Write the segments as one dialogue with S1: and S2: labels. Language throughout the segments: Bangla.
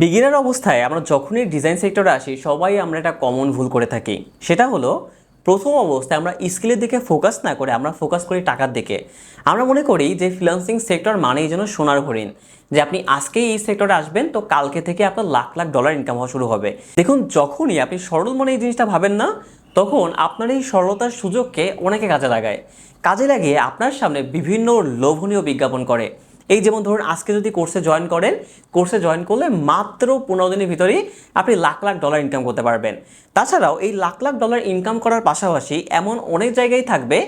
S1: বিগিনার অবস্থায় আমরা যখনই ডিজাইন সেক্টরে আসি, সবাই আমরা একটা কমন ভুল করে থাকি। সেটা হলো, প্রথম অবস্থায় আমরা স্কিলের দিকে ফোকাস না করে আমরা ফোকাস করি টাকার দিকে। আমরা মনে করি যে ফ্রিলান্সিং সেক্টর মানেই যেন সোনার হরিণ। যে আপনি আজকেই এই সেক্টরে আসবেন, তো কালকে থেকে আপনার লাখ লাখ ডলার ইনকাম হওয়া শুরু হবে। দেখুন, যখনই আপনি সরল মনে এই জিনিসটা ভাবেন না, তখন আপনার এই সরলতার সুযোগকে অনেকে কাজে লাগায়। কাজে লাগিয়ে আপনার সামনে বিভিন্ন লোভনীয় বিজ্ঞাপন করে। এই যেমন ধরুন, আজকে যদি কোর্সে জয়েন করেন কোর্সে জয়েন করলে মাত্র পনেরো দিনের ভিতরেই আপনি লাখ লাখ ডলার ইনকাম করতে পারবেন। তাছাড়াও এই লাখ লাখ ডলার ইনকাম করার পাশাপাশি এমন অনেক জায়গায় থাকবে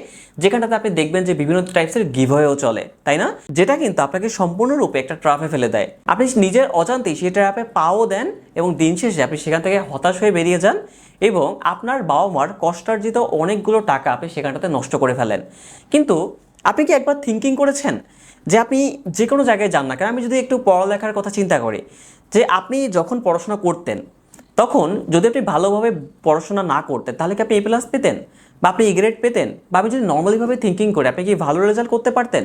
S1: যেখানটাতে আপনি দেখবেন যে বিভিন্ন টাইপসের গিভওয়েও চলে, তাই না? যেটা কিন্তু আপনাকে সম্পূর্ণরূপে একটা ট্রাফে ফেলে দেয়। আপনি নিজের অজান্তেই সেই ট্রাফে পাও দেন এবং দিন শেষে আপনি সেখান থেকে হতাশ হয়ে বেরিয়ে যান এবং আপনার বাবা মার কষ্টার্জিত অনেকগুলো টাকা আপনি সেখানটাতে নষ্ট করে ফেলেন। কিন্তু আপনি কি একবার থিঙ্কিং করেছেন যে আপনি যে কোনো জায়গায় যান না কেন? আমি যদি একটু পড়ালেখার কথা চিন্তা করি, যে আপনি যখন পড়াশোনা করতেন, তখন যদি আপনি ভালোভাবে পড়াশোনা না করতেন, তাহলে কি আপনি এ প্লাস পেতেন? বা আপনি এ গ্রেড পেতেন? বা আপনি যদি নর্মালিভাবে থিঙ্কিং করে, আপনি কি ভালো রেজাল্ট করতে পারতেন?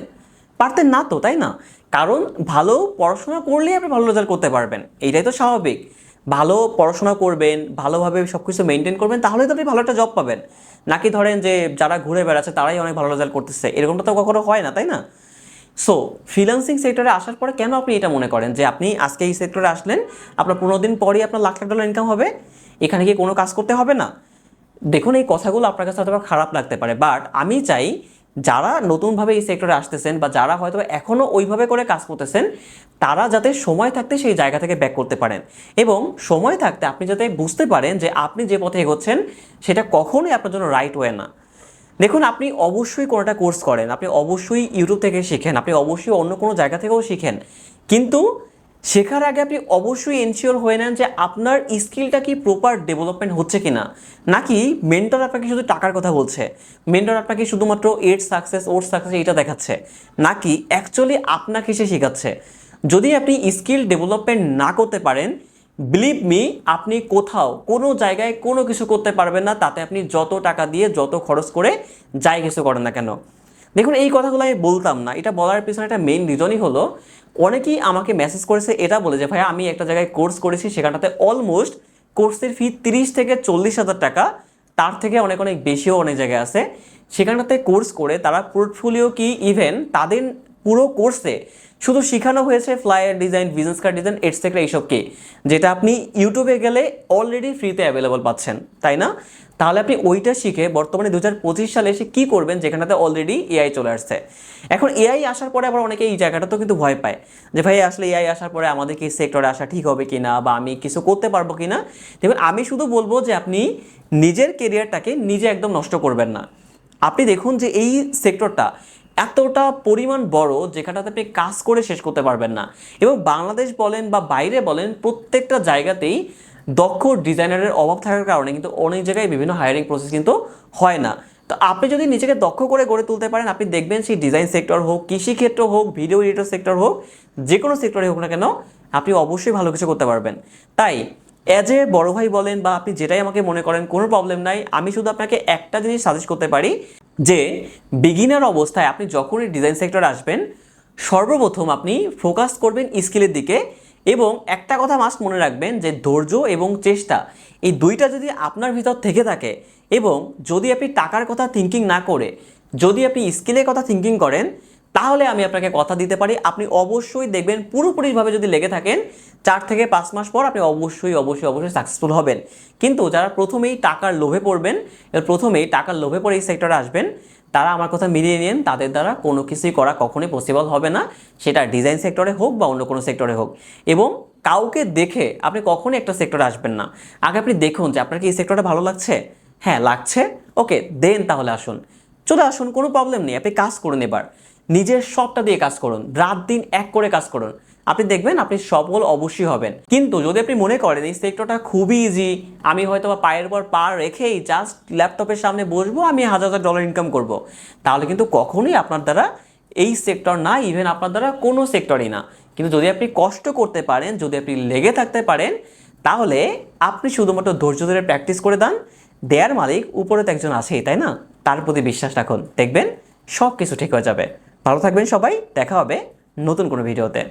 S1: পারতেন না তো, তাই না? কারণ ভালো পড়াশোনা করলেই আপনি ভালো রেজাল্ট করতে পারবেন। এইটাই তো স্বাভাবিক। ভালো পড়াশোনা করবেন, ভালোভাবে সব কিছু মেনটেন করবেন তাহলে তো আপনি ভালো একটা জব পাবেন। নাকি ধরেন যে যারা ঘুরে বেড়াচ্ছে, তারাই অনেক ভালো রেজাল্ট করতেছে। এরকমটা তো কখনো হয় না, তাই না? সো ফ্রিল্যান্সিং সেক্টরে আসার পরে কেন আপনি এটা মনে করেন? যে আপনি আজকে এই সেক্টরে আসলেন, আপনার পনেরো দিন পরই আপনার লাখ লাখ ডলার ইনকাম হবে, এখানে কি কোনো কাজ করতে হবে না? দেখুন, এই কথাগুলো আপনার কাছে হয়তো খারাপ লাগতে পারে বাট আমি চাই যারা নতুনভাবে এই সেক্টরে আসতেছেন বা যারা হয়তো এখনও ওইভাবে করে কাজ করতেছেন, তারা যাতে সময় থাকতে সেই জায়গা থেকে ব্যাক করতে পারেন। এবং সময় থাকতে আপনি যাতে বুঝতে পারেন যে আপনি যে পথে এগোচ্ছেন, সেটা কখনোই আপনার জন্য রাইট ওয়ে না। দেখুন, আপনি অবশ্যই কোনোটা কোর্স করেন, আপনি অবশ্যই ইউটিউব থেকে শিখেন, আপনি অবশ্যই অন্য কোনো জায়গা থেকেও শিখেন। কিন্তু শেখার আগে আপনি অবশ্যই এনশিওর হয়ে নেন যে আপনার স্কিলটা কি প্রপার ডেভেলপমেন্ট হচ্ছে কি না নাকি মেন্টর আপনাকে শুধু টাকার কথা বলছে? মেন্টর আপনাকে শুধুমাত্র এর সাকসেস ওর সাকসেস এটা দেখাচ্ছে। নাকি অ্যাকচুয়ালি আপনাকে সে শেখাচ্ছে? যদি আপনি স্কিল ডেভেলপমেন্ট না করতে পারেন বিলিভ মি আপনি কোথাও, কোনো জায়গায় কোনো কিছু করতে পারবেন না, তাতে আপনি যত টাকা দিয়ে যত খরচ করে যাই কিছু করেন না কেন। দেখুন, এই কথাগুলো আমি বলতাম না। এটা বলার পিছনে একটা মেইন রিজনই হলো, অনেকেই আমাকে মেসেজ করেছে এটা বলে যে ভাই আমি একটা জায়গায় কোর্স করেছি, সেখানটাতে অলমোস্ট কোর্সের ফি তিরিশ থেকে চল্লিশ হাজার টাকা। তার থেকে অনেক অনেক বেশিও অনেক জায়গায় আছে। সেখানটাতে কোর্স করে তারা পোর্টফোলিও কি ইভেন তাদের পুরো কোর্সে শুধু শেখানো হয়েছে flyer design business card design etcetera এইসবকে যেটা আপনি ইউটিউবে গেলে অলরেডি ফ্রিতে অ্যাভেলেবল পাচ্ছেন, তাই না? তাহলে আপনি ওইটা শিখে বর্তমানে দু হাজার পঁচিশ সালে এসে কী করবেন যেখানটাতে অলরেডি এআই চলে আসছে। এখন এআই আসার পরে আবার অনেকে এই জায়গাটা তো কিন্তু ভয় পায় যে, ভাই, আসলে এআই আসার পরে আমাদের কি সেক্টরে আসা ঠিক হবে কি না বা আমি কিছু করতে পারব কি না দেখুন, আমি শুধু বলব যে, আপনি নিজের কেরিয়ারটাকে নিজে একদম নষ্ট করবেন না। আপনি দেখুন যে, এই সেক্টরটা এতটা পরিমাণ বড় যেখানটাতে আপনি কাজ করে শেষ করতে পারবেন না। এবং বাংলাদেশ বলেন বা বাইরে বলেন, প্রত্যেকটা জায়গাতেই দক্ষ ডিজাইনারের অভাব থাকার কারণে কিন্তু অনেক জায়গায় বিভিন্ন হায়ারিং প্রসেস কিন্তু হয় না। তো আপনি যদি নিজেকে দক্ষ করে গড়ে তুলতে পারেন, আপনি দেখবেন সেই ডিজাইন সেক্টর হোক কৃষিক্ষেত্র হোক ভিডিও এডিটর সেক্টর হোক যে কোনো সেক্টরে হোক না কেন, আপনি অবশ্যই ভালো কিছু করতে পারবেন। তাই অ্যাজ এ বড় ভাই বলেন বা আপনি যেটাই আমাকে মনে করেন, কোনো প্রবলেম নাই। আমি শুধু আপনাকে একটা জিনিস সাজেস্ট করতে পারি যে বিগিনার অবস্থায় আপনি যখনই ডিজাইন সেক্টরে আসবেন, সর্বপ্রথম আপনি ফোকাস করবেন স্কিলের দিকে। এবং একটা কথা মাস্ট মনে রাখবেন যে ধৈর্য এবং চেষ্টা, এই দুইটা যদি আপনার ভিতর থেকে থাকে এবং যদি আপনি টাকার কথা থিঙ্কিং না করে, যদি আপনি স্কিলের কথা থিঙ্কিং করেন, তাহলে আমি আপনাকে কথা দিতে পারি। আপনি অবশ্যই দেখবেন পুরোপুরিভাবে যদি লেগে থাকেন, চার থেকে পাঁচ মাস পর আপনি অবশ্যই অবশ্যই অবশ্যই সাকসেসফুল হবেন। কিন্তু যারা প্রথমেই টাকার লোভে পড়বেন প্রথমেই টাকার লোভে পড়ে এই সেক্টরে আসবেন তারা আমার কথা মিলিয়ে নিন তাদের দ্বারা কোনো কিছুই করা কখনোই পসিবল হবে না। সেটা ডিজাইন সেক্টরে হোক বা অন্য কোনো সেক্টরে হোক। এবং কাউকে দেখে আপনি কখনোই একটা সেক্টরে আসবেন না। আগে আপনি দেখুন যে আপনার কি এই সেক্টরটা ভালো লাগছে? হ্যাঁ লাগছে। ওকে, দেন তাহলে আসুন। চলে আসুন, কোনো প্রবলেম নেই। আপনি কাজ করুন এবার। নিজের সবটা দিয়ে কাজ করুন। রাত দিন এক করে কাজ করুন। আপনি দেখবেন আপনি সফল অবশ্যই হবেন। কিন্তু যদি আপনি মনে করেন এই সেক্টরটা খুবই ইজি আমি হয়তো বা পায়ের পর পা রেখেই জাস্ট ল্যাপটপের সামনে বসবো, আমি হাজার হাজার ডলার ইনকাম করব। তাহলে কিন্তু কখনোই আপনার দ্বারা এই সেক্টর না ইভেন আপনার দ্বারা কোনো সেক্টরই না। কিন্তু যদি আপনি কষ্ট করতে পারেন, যদি আপনি লেগে থাকতে পারেন, তাহলে আপনি শুধুমাত্র ধৈর্য ধরে প্র্যাকটিস করে দেন। দেয়ার মালিক উপরে তো একজন আছেই, তাই না? তার প্রতি বিশ্বাস রাখুন। দেখবেন সব কিছু ঠিক হয়ে যাবে। ভালো থাকবেন সবাই, দেখা হবে নতুন কোনো ভিডিওতে